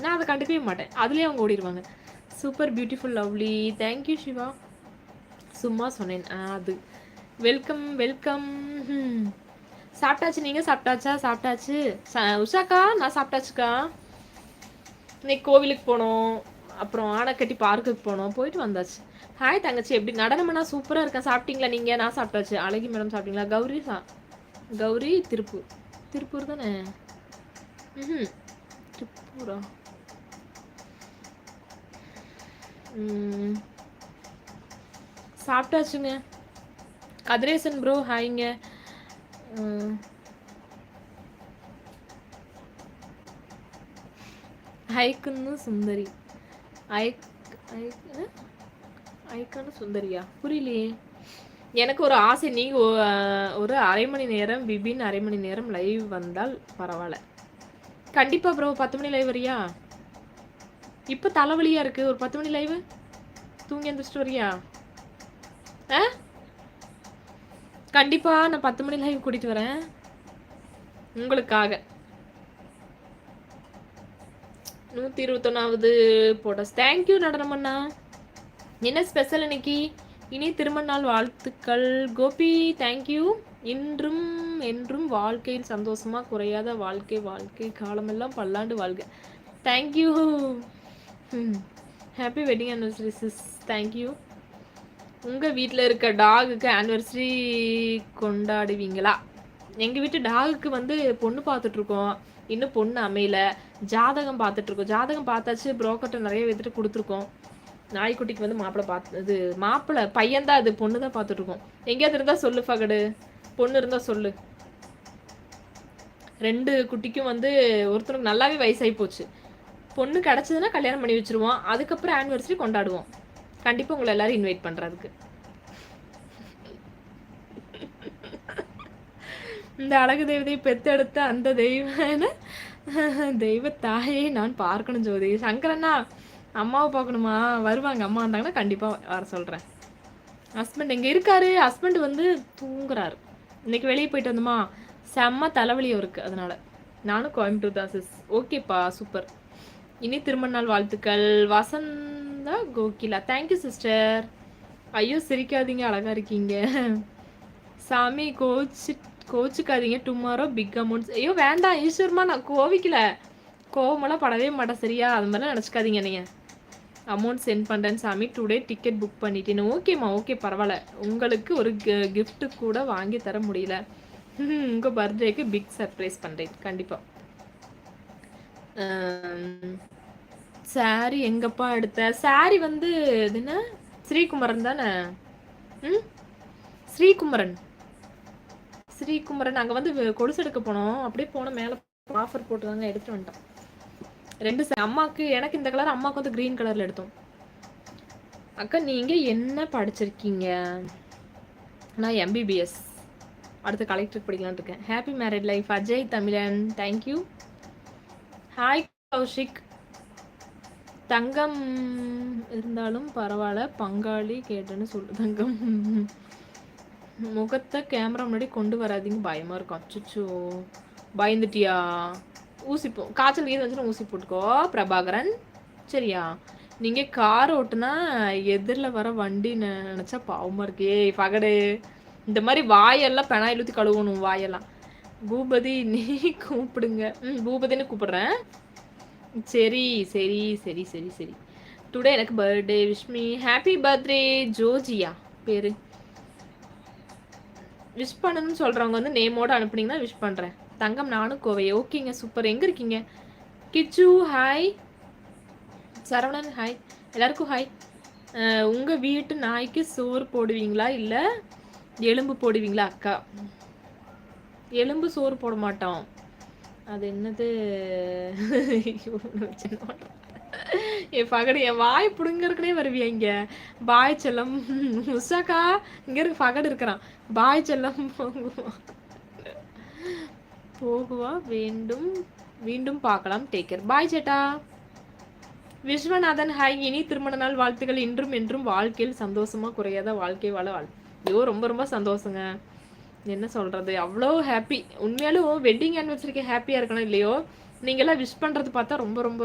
நான் அதை கண்டுக்கவே மாட்டேன். அதுலேயே அவங்க ஓடிடுவாங்க super beautiful lovely thank you Siva சும்மா சொன்னேன். ஆ, அது. வெல்கம் வெல்கம் சாப்பிட்டாச்சு நீங்கள் சாப்பிட்டாச்சா? சாப்பிட்டாச்சு. ச- உஷாக்கா நான் சாப்பிட்டாச்சுக்கா. இன்னைக்கு கோவிலுக்கு போனோம். அப்புறம் ஆனைக்கட்டி பார்க்குக்கு போனோம். போயிட்டு வந்தாச்சு. ஹாய் தங்கச்சி. எப்படி? நடனம்னா சூப்பராக இருக்கேன். சாப்பிட்டீங்களா நீங்கள் நான் சாப்பிட்டாச்சு. அழகி மேடம் சாப்பிட்டீங்களா? கௌரி சா கௌரி திருப்பூர். திருப்பூர் தானே? ம் திருப்பூரா? சாப்பிட்டாச்சுங்க. கதிரேசன் ப்ரோ ஹாய்ங்க ஐக்குன்னு சுந்தரி. ஐக் ஐக் ஐக்கன்னு சுந்தரியா? புரியலையே. எனக்கு ஒரு ஆசை நீங்கள் ஒரு அரை மணி நேரம் பிபின் அரை மணி நேரம் லைவ் வந்தால் பரவாயில்ல. கண்டிப்பாக ப்ரோ பத்து மணி லைவ் வரியா? இப்போ தலைவலியாக இருக்குது ஒரு பத்து மணி லைவு தூங்கி எந்திரிச்சிட்டு வரியா? ஆ? கண்டிப்பாக நான் பத்து மணி லைவ் கூட்டிகிட்டு வரேன். உங்களுக்காக. நூற்றி இருபத்தொன்னாவது போட்டோஸ் தேங்க்யூ நடனமண்ணா என்ன ஸ்பெஷல் இன்னைக்கு? இனி திருமண நாள் வாழ்த்துக்கள். கோபி தேங்க்யூ இன்றும் என்றும் வாழ்க்கையில் சந்தோஷமாக குறையாத வாழ்க்கை வாழ்க்கை காலமெல்லாம் பல்லாண்டு வாழ்க. Thank you happy wedding anniversary sis thank you உங்கள் வீட்டில் இருக்க டாகுக்கு ஆனிவர்சரி கொண்டாடுவீங்களா? எங்கள் வீட்டு டாகுக்கு வந்து பொண்ணு பார்த்துட்ருக்கோம். இன்னும் பொண்ணு அமையல. ஜாதகம் பார்த்துட்ருக்கோம். ஜாதகம் பார்த்தாச்சு ப்ரோக்கர்ட்ட நிறைய வித்துட்டு கொடுத்துருக்கோம். நாய்க்குட்டிக்கு வந்து மாப்பிள்ளை பார்த்து இது மாப்பிள்ளை பையன்தான் அது பொண்ணு தான் பார்த்துட்ருக்கோம். எங்கேயாவது இருந்தால் சொல்லு ஃபகடு பொண்ணு இருந்தால் சொல்லு. ரெண்டு குட்டிக்கும் வந்து ஒருத்தருக்கு நல்லாவே வயசாகி போச்சு. பொண்ணு கிடச்சதுன்னா கல்யாணம் பண்ணி வச்சிருவோம். அதுக்கப்புறம் ஆனிவர்சரி கொண்டாடுவோம். கண்டிப்பாக உங்களை எல்லோரும் இன்வைட் பண்ணுறதுக்கு இந்த அழகு தெய்வத்தை பெத்தெடுத்த அந்த தெய்வன தெய்வ தாயை நான் பார்க்கணும் ஜோதி. சங்கரண்ணா அம்மாவை பார்க்கணுமா? வருவாங்க. அம்மா வந்தாங்கன்னா கண்டிப்பாக வர சொல்கிறேன் ஹஸ்பண்ட் இங்கே இருக்காரு? ஹஸ்பண்ட் வந்து தூங்குறாரு. இன்னைக்கு வெளியே போயிட்டு வந்தோமா? செம்ம தலைவலி இருக்குது அதனால. நானும் கோயம்புத்தூர் தான் சிஸ் ஓகேப்பா சூப்பர் இனி திருமண நாள் வாழ்த்துக்கள். வசந்தா கோகிலா. தேங்க்யூ சிஸ்டர் ஐயோ சிரிக்காதீங்க அழகா இருக்கீங்க. சாமி கோச்சு கோச்சுக்காதீங்க. டுமாரோ பிக் அமௌண்ட்ஸ் ஐயோ வேண்டாம் ஈஸ்வரமா நான் கோவிக்கல. கோவமெல்லாம் படவே மாட்டேன் சரியா? அது மாதிரிலாம் நினச்சிக்காதீங்க நீங்கள் அமௌண்ட் சென்ட் பண்ணுறேன் சாமி. டுடே டிக்கெட் புக் பண்ணிட்டேன். ஓகேம்மா ஓகே பரவாயில்ல. உங்களுக்கு ஒரு கிஃப்ட்டு கூட வாங்கி தர முடியல. உங்கள் பர்த்டேக்கு பிக் சர்ப்ரைஸ் பண்ணுறேன் கண்டிப்பாக சாரி எங்கப்பா எடுத்த சாரி வந்து என்ன? ஸ்ரீகுமரன் தானே? ம்? ஸ்ரீகுமரன். ஸ்ரீகுமரன் அங்கே வந்து கொலுசு எடுக்க போனோம். அப்படியே போன மேலே ஆஃபர் போட்டுதாங்க எடுத்துட்டு வந்துட்டோம். ரெண்டு அம்மாவுக்கு எனக்கு இந்த கலர் அம்மாவுக்கு வந்து க்ரீன் கலரில் எடுத்தோம். அக்கா நீங்கள் என்ன படிச்சிருக்கீங்க? நான் எம்பிபிஎஸ் அடுத்து கலெக்டர் படிக்கலான் இருக்கேன். ஹாப்பி மேரிட் லைஃப் அஜய் தமிழன் தேங்க்யூ ஹாய் கௌஷிக். தங்கம் இருந்தாலும் பரவாயில்ல பங்காளி கேட்டேன்னு சொல்லு தங்கம். முகத்தை கேமரா முன்னாடி கொண்டு வராதீங்க பயமா இருக்கும். அச்சுச்சோ. பயந்துட்டியா? ஊசி போ காய்ச்சல் கீது வந்துச்சுன்னா ஊசி போட்டுக்கோ பிரபாகரன். சரியா? நீங்கள் கார் ஓட்டுனா எதிரில் வர வண்டி நினச்சா பாவமாக பாவமா இருக்கு ஏய் பகடு. இந்த மாதிரி வாயெல்லாம் பெனாயில் ஊற்றி கழுவணும் வாயெல்லாம். பூபதி நீ கூப்பிடுங்க. ம் பூபதின்னு கூப்பிடுறேன். சரி சரி சரி சரி சரி. டுடே எனக்கு birthday wish me happy birthday Jojiya பேரு. விஷ் பண்ணணும்னு சொல்கிறவங்க வந்து நேமோட அனுப்புனீங்கன்னா விஷ் பண்ணுறேன் தங்கம் நானும் கோவை ஓகேங்க சூப்பர் எங்கே இருக்கீங்க? கிச்சு ஹாய் சரவணன் ஹாய் எல்லாருக்கும் ஹாய் உங்கள் வீட்டு நாய்க்கு சோறு போடுவீங்களா? இல்லை எலும்பு போடுவீங்களா அக்கா? எலும்பு சோறு போட மாட்டோம். அது என்னது? என் பகடு என் வாய் பிடுங்கறக்குனே வருவியா இங்க? பாய் செல்லம் உஷாக்கா இங்க இருக்கு பகடு இருக்கிறான். பாய் செல்லம் போகுவா. போகுவா வேண்டும் மீண்டும் பார்க்கலாம் டேக்கர் பாய் சேட்டா. விஸ்வநாதன் ஹாய் இனி திருமண நாள் வாழ்த்துக்கள் இன்றும் என்றும் வாழ்க்கையில் சந்தோஷமா குறையாத வாழ்க்கை வாழ வாழ் ஐயோ ரொம்ப ரொம்ப சந்தோஷங்க. என்ன சொல்றது? அவ்வளோ ஹாப்பி உண்மையாலும் வெட்டிங் ஆனிவர்சரிக்கு ஹாப்பியா இருக்கணும் இல்லையோ? நீங்கெல்லாம் விஷ் பண்றது பார்த்தா ரொம்ப ரொம்ப ரொம்ப